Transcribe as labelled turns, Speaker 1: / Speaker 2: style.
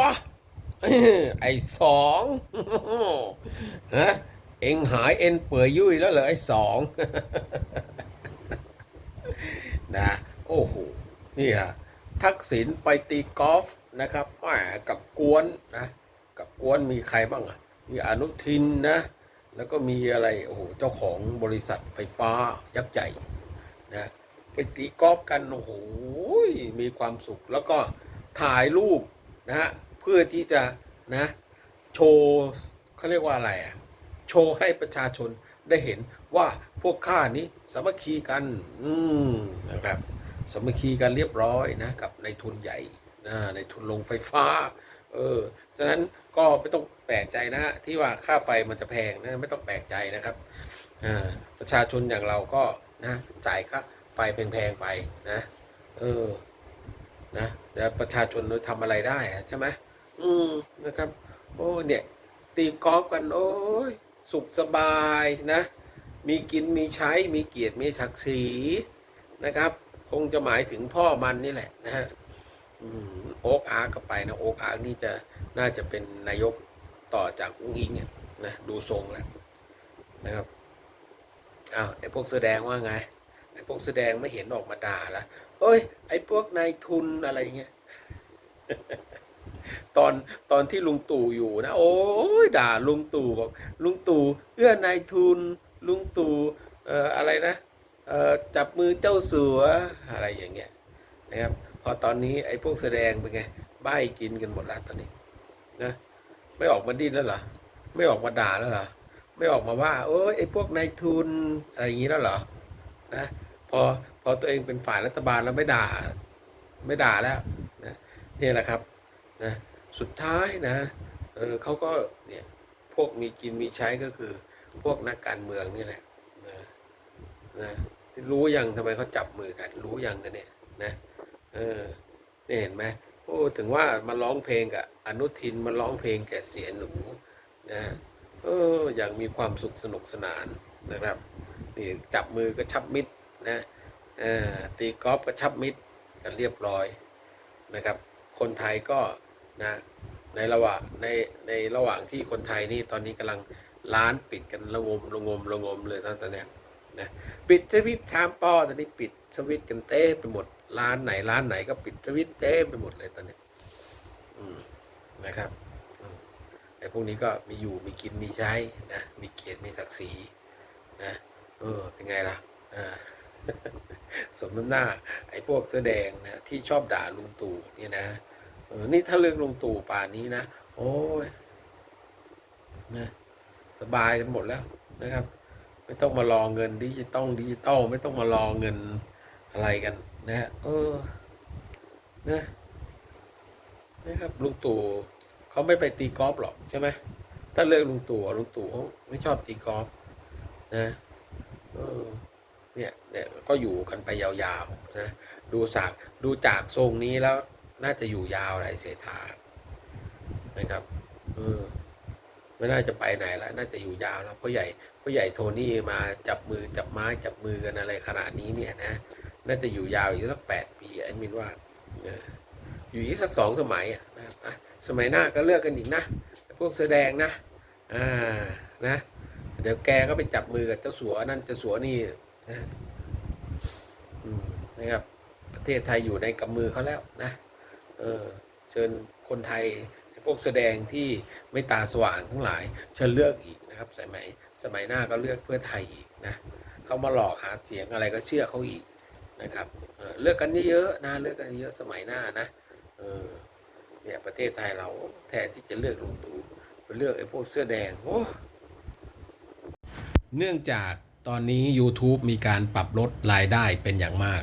Speaker 1: วะ ไอ้สองฮะเอ็งหายเอ็นเปื่อยยุ่ยแล้วเหรอไอ้สองนะโอ้โหนี่ฮะทักษิณไปตีกอล์ฟนะครับแหมกับกวนนะกับกวนมีใครบ้างอะมีอนุทินนะ แล้วก็มีอะไรโอ้โหเจ้าของบริษัทไฟฟ้ายักษ์ใหญ่นะไปตีกอล์ฟกันโอ้โหมีความสุขแล้วก็ถ่ายรูปนะฮะ เพื่อที่จะนะโชว์เขาเรียกว่าอะไรอะโชว์ให้ประชาชนได้เห็นว่าพวกข้านี้สามัคคีกัน อืมนะครับสามัคคีกันเรียบร้อยนะกับในทุนใหญ่นะในทุนลงไฟฟ้า เออฉะนั้นก็ไม่ต้องแปลกใจนะฮะที่ว่าค่าไฟมันจะแพงนะไม่ต้องแปลกใจนะครับอ่าประชาชนอย่างเราก็นะจ่ายค่าไฟแพงๆไปนะ เออนะแต่ประชาชนเราทำอะไรได้ใช่ไหม อืมนะครับ โอ้เนี่ย ตีกอล์ฟกัน โอ้ยสุขสบายนะ มีกินมีใช้มีเกียรติมีศักดิ์ศรีนะครับ คงจะหมายถึงพ่อมันนี่แหละนะฮะโอ๊กอาร์ก็ไปนะโอ๊กอาร์นี่จะน่าจะเป็นนายกต่อจากอุ้งอิงเนี่ยนะดูทรงแล้วนะครับอ้าวไอ้พวกแสดงว่าไงไอ้พวกแสดงไม่เห็นออกมาด่าละเอ้ย ไอ้พวกนายทุนอะไรเงี้ย ตอนตอนที่ลุงตู่อยู่นะ โอ้ยด่าลุงตู่บอกลุงตู่เอื้อนายทุนลุงตู่เอ่ออะไรนะเอ่อจับมือเจ้าสัวอะไรอย่างเงี้ยนะครับพอตอนนี้ไอ้พวกแสดงเป็นไงใบ้กินกันหมดแล้วตอนนี้นะไม่ออกมาดิ้นแล้วเหรอไม่ออกมาด่าแล้วเหรอไม่ออกมาว่าโอ้ยไอ้พวกนายทุนอะไรอย่างงี้แล้วเหรอนะพอพอตัวเองเป็นฝ่ายรัฐบาลแล้วไม่ด่า ไม่ด่าแล้วนะเนี่ยแหละครับนะ สุดท้ายนะเออเขาก็เนี่ยพวกมีกินมีใช้ก็คือ พวกนักการเมืองนี่แหละนะนะที่รู้ยังทำไมเขาจับมือกัน รู้ยังนะเนี่ยนะเออนี่ยเห็นไหมโอ้ถึงว่ามาร้องเพลงกับอนุทินมาร้องเพลงแก่เสียหนูนะเอออย่างมีความสุขสนุกสนานนะครับนี่จับมือก็ชับมิตรนะเออตีกอล์ฟก็ชับมิตรกันเรียบร้อยนะครับ คนไทยก็ นะในระหว่างในในระหว่างที่คนไทยนี่ตอนนี้กำลังร้านปิดกันระงมระงมระงมเลยนตอนเนี้ยนะปิดสวิตชามป้อตอนนี้ปิดสวิตกันเต้ไปหมดร้านไหนร้านไหนก็ปิดสวิตเต้ไปหมดเลยตอนนี้นะครับไอ้พวกนี้ก็มีอยู่มีกินมีใช้นะมีเกียรติมีศักดิ์ศรีนะเออเป็นไงล่ะสมน้ำหน้าไอ้พวกแสอแดงนะที่ชอบด่าลุงตู่เนี่ยนะ เออนี่ถ้าเลือกลุงตู่ป่านนี้นะ โอ้ยนะสบายกันหมดแล้วนะครับ ไม่ต้องมารอเงินดิจิตอลดิจิตอลไม่ต้องมารอเงินอะไรกัน นะฮะเออนะนะครับลุงตู่เขาไม่ไปตีกอล์ฟหรอกใช่ไหมถ้าเลือกลุงตู่ลุงตู่ไม่ชอบตีกอล์ฟนะเออเนี่ยเนี่ยก็อยู่กันไปยาวๆนะดูสากดูจากทรงนี้แล้ว น่าจะอยู่ยาวหลายเศรษฐานะครับเออไม่น่าจะไปไหนแล้วน่าจะอยู่ยาวแล้วพ่อใหญ่พ่อใหญ่โทนี่มาจับมือจับไม้จับมือกันอะไรขนาดนี้เนี่ยนะน่าจะอยู่ยาวอีกสักแปดปีแอดมินว่าอยู่อีกสักสองสมัยนะสมัยหน้าก็เลือกกันอีกนะ พวกแสดงนะอ่านะเดี๋ยวแกก็ไปจับมือกับเจ้าสัวนั่นเจ้าสัวนี่นะนะครับประเทศไทยอยู่ในกำมือเขาแล้วนะ เออเชิญคนไทยพวกแสดงที่ไม่ตาสว่างทั้งหลาย เชิญเลือกอีกนะครับสมัยสมัยหน้าก็เลือกเพื่อไทยอีกนะเขามาหลอกหาเสียงอะไรก็เชื่อเขาอีกนะครับเออเลือกกันเยอะๆนะเลือกกันเยอะสมัยหน้านะเออเนี่ยประเทศไทยเราแทนที่จะเลือกลุงตู่ไปเลือกไอ้พวกเสื้อแดงโอ้เนื่องจากตอนนี้ YouTube มีการปรับลดรายได้เป็นอย่างมาก